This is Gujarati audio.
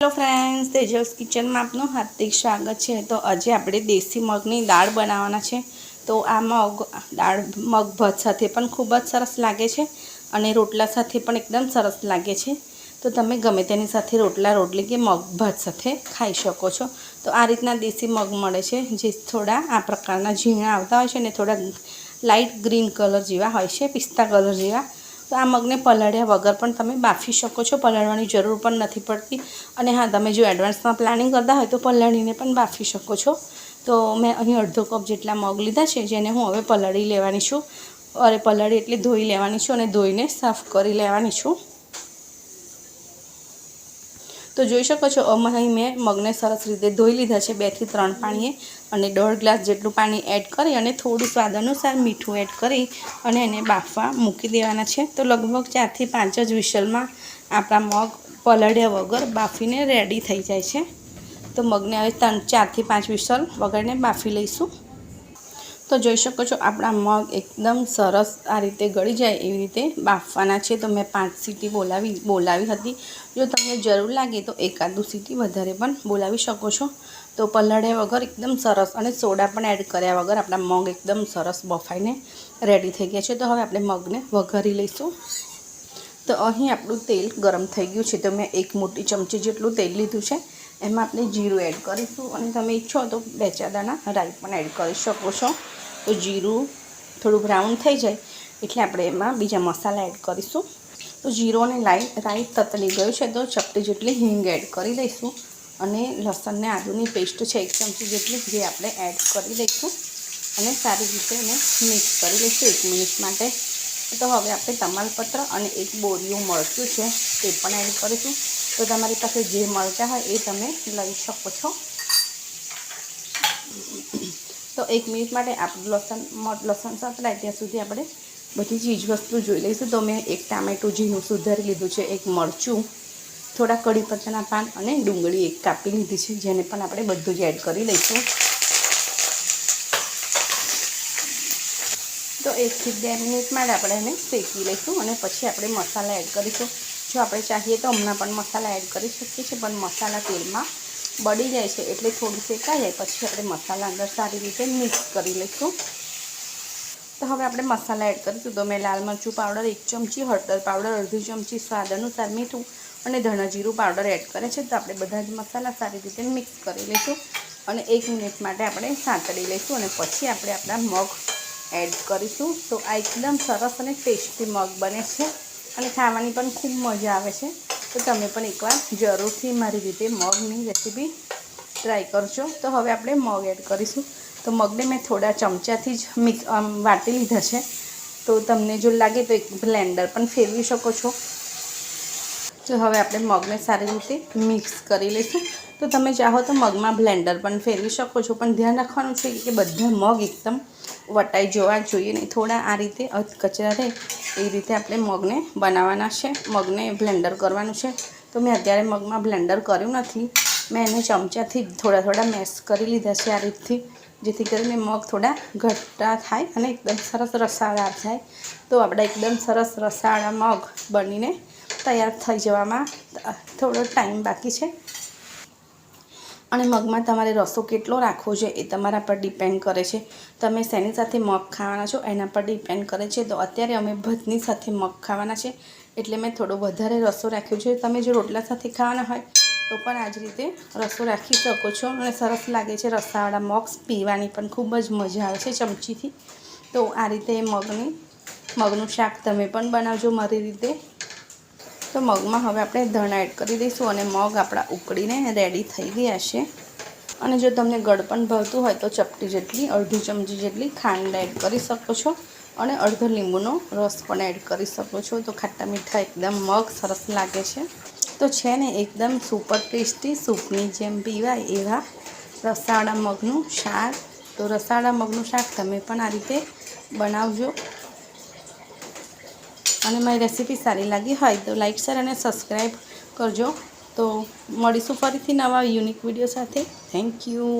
હેલો ફ્રેન્ડ્સ તેજસ કિચનમાં આપનું હાર્દિક સ્વાગત છે. તો આજે આપણે દેશી મગની દાળ બનાવવાના છે. તો આ મગ, દાળ મગ ભાત સાથે પણ ખૂબ જ સરસ લાગે છે અને રોટલા સાથે પણ એકદમ સરસ લાગે છે. તો તમે ગમે તેની સાથે રોટલા, રોટલી કે મગ ભાત સાથે ખાઈ શકો છો. તો આ રીતના દેશી મગ મળે છે, જે થોડા આ પ્રકારના ઝીણા આવતા હોય છે અને થોડા લાઇટ ગ્રીન કલર જેવા હોય છે, પિસ્તા કલર જેવા. તો આ મગને પલાળ્યા વગર પણ તમે બાફી શકો છો. પલાળવાની જરૂર પણ નથી પડતી. અને હા, તમે જો એડવાન્સમાં પ્લાનિંગ કરતા હોય તો પલાળીને પણ બાફી શકો છો. તો મેં અહીં અડધો કપ જેટલા મગ લીધા છે, જેને હું હવે પલાળી લેવાની છું. અરે, પલાળી એટલે ધોઈ લેવાની છું અને ધોઈને સાફ કરી લેવાની છું. તો જોઈ શકો છો અહીં મેં મગને સરસ રીતે ધોઈ લીધા છે, બેથી ત્રણ પાણીએ. અને દોઢ ગ્લાસ જેટલું પાણી એડ કરી અને થોડું સ્વાદ અનુસાર મીઠું એડ કરી અને એને બાફવા મૂકી દેવાના છે. તો લગભગ ચારથી પાંચ જ વિશલમાં આપણા મગ પલળ્યા વગર બાફીને રેડી થઈ જાય છે. તો મગને હવે ત્રણ ચારથી પાંચ વિશલ વગરને બાફી લઈશું. તો જોઈ શકો છો, આપણા મગ એકદમ સરસ આ રીતે ગળી જાય એવી રીતે બાફવાના છે. તો મેં પાંચ સીટી બોલાવી બોલાવી હતી. જો તમને જરૂર લાગે તો એકાદું સીટી વધારે પણ બોલાવી શકો છો. તો પલાળ્યા વગર એકદમ સરસ અને સોડા પણ એડ કર્યા વગર આપણા મગ એકદમ સરસ બફાઈને રેડી થઈ ગયા છે. તો હવે આપણે મગને વઘારી લઈશું. તો અહીં આપણું તેલ ગરમ થઈ ગયું છે. તો મેં એક મોટી ચમચી જેટલું તેલ લીધું છે. એમાં આપણે જીરું એડ કરીશું. અને તમે ઈચ્છો તો બે ચાર દાણા રાઈ પણ એડ કરી શકો છો. તો જીરું થોડું બ્રાઉન થઈ જાય એટલે આપણે એમાં બીજા મસાલા એડ કરીશું. તો જીરો અને લાઈ, રાઈ તતલી ગયું છે તો ચપટી જેટલી હિંગ એડ કરી દઈશું. અને લસણને આદુની પેસ્ટ છે એક ચમચી જેટલી જે આપણે એડ કરી દઈશું. અને સારી રીતે એને મિક્સ કરી લઈશું એક મિનિટ માટે. તો હવે આપણે તમાલપત્ર અને એક બોરિયું મરચું છે, તે પણ એડ કરીશું. તો તમારી પાસે જે મરચાં હોય એ તમે લઈ શકો છો. તો એક મિનિટ માટે આપણું લસણ લસણ સતરાય ત્યાં સુધી આપણે બધી ચીજ વસ્તુ જોઈ લઈશું. તો મેં એક ટામેટું ઝીણું સુધારી લીધું છે, એક મરચું, થોડા કઢી પત્તાના પાન અને ડુંગળી એક કાપી લીધી છે, જેને પણ આપણે બધું જ એડ કરી લઈશું. એકથી બે મિનિટ માટે આપણે એને શેકી લઈશું અને પછી આપણે મસાલા એડ કરીશું. જો આપણે ચાહીએ તો હમણાં પણ મસાલા એડ કરી શકીએ છીએ, પણ મસાલા તેલમાં બળી જાય છે એટલે થોડું શેકાઈ જાય. પછી આપણે મસાલા અંદર સારી રીતે મિક્સ કરી લઈશું. તો હવે આપણે મસાલા એડ કરીશું. તો મેં લાલ મરચું પાવડર, એક ચમચી હળદર પાવડર, અડધી ચમચી સ્વાદ અનુસાર મીઠું અને ધણાજીરું પાવડર એડ કરે છે. તો આપણે બધા જ મસાલા સારી રીતે મિક્સ કરી લઈશું અને એક મિનિટ માટે આપણે સાંતળી લઈશું અને પછી આપણે આપણા મગ એડ કરીશું. તો આ એકદમ સરસ અને ટેસ્ટી મગ બને છે અને ખાવાની પણ ખૂબ મજા આવે છે. તો તમે પણ એકવાર જરૂરથી મારી રીતે મગની રેસીપી ટ્રાય કરજો. તો હવે આપણે મગ એડ કરીશું. તો મગને મેં થોડા ચમચાથી જ મિક્સ વાટી લીધા છે. તો તમને જો લાગે તો એક બ્લેન્ડર પણ ફેરવી શકો છો. તો હવે આપણે મગને સારી રીતે મિક્સ કરી લઈશું. તો તમે ચાહો તો મગમાં બ્લેન્ડર પણ ફેરવી શકો છો. પણ ધ્યાન રાખવાનું છે કે બધા મગ એકદમ વટાઈ જોવા જોઈએ નહીં. થોડા આ રીતે કચરા રહે એ રીતે આપણે મગને બનાવવાના છે. મગને બ્લેન્ડર કરવાનું છે. તો મેં અત્યારે મગમાં બ્લેન્ડર કર્યું નથી. મેં એને ચમચાથી થોડા થોડા મેશ કરી લીધા છે આ રીતથી. જેથી કરીને મગ થોડા ઘટ્ટા થાય અને એકદમ સરસ રસાળા થાય. તો આપણા એકદમ સરસ રસાળા મગ બનીને તૈયાર થઈ જવામાં થોડો ટાઈમ બાકી છે. અને મગમાં તમારે રસો કેટલો રાખવો છે એ તમારા પર ડિપેન્ડ કરે છે. તમે શેની સાથે મગ ખાવાના છો એના પર ડિપેન્ડ કરે છે. તો અત્યારે અમે ભતની સાથે મગ ખાવાના છે. એટલે મેં થોડો વધારે રસો રાખ્યો છે. તમે જો રોટલા સાથે ખાવાના હોય તો પણ આ જ રીતે રસો રાખી શકો છો. અને સરસ લાગે છે રસાવાળા મગ્સ પીવાની પણ ખૂબ જ મજા આવે છે ચમચીથી. તો આ રીતે મગની, મગનું શાક તમે પણ બનાવજો. મારી રીતે તો મગમાં હવે આપણે ધણા એડ કરી દઈશું અને મગ આપણા ઉકળીને રેડી થઈ ગયા છે. અને જો તમને ગળપણ ભાવતું હોય તો ચપટી જેટલી, અડધી ચમચી જેટલી ખાંડ એડ કરી શકો છો અને અડધો લીંબુનો રસ પણ એડ કરી શકો છો. તો ખાટા મીઠા એકદમ મગ સરસ લાગે છે. તો છે ને એકદમ સુપર ટેસ્ટી સૂપની જેમ પીવાય એવા રસાળા મગનું શાક. તો રસાળા મગનું શાક તમે પણ આ રીતે બનાવજો. અને મારી રેસીપી સારી લાગી હોય તો લાઇક શેર અને સબસ્ક્રાઈબ કરજો. તો મળીશું ફરીથી નવા યુનિક વીડિયો સાથે. Thank you